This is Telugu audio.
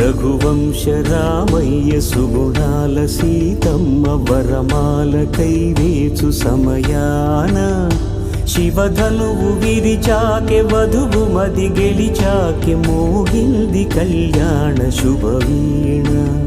రఘువంశ రామయ్య సుగుణాల సీతమ్మ వరమాల కైవేచు సమయాన. శివధనువు విరిచాకె వధువు మది గెలిచాకె మోగింది కళ్యాణ శుభవీణ.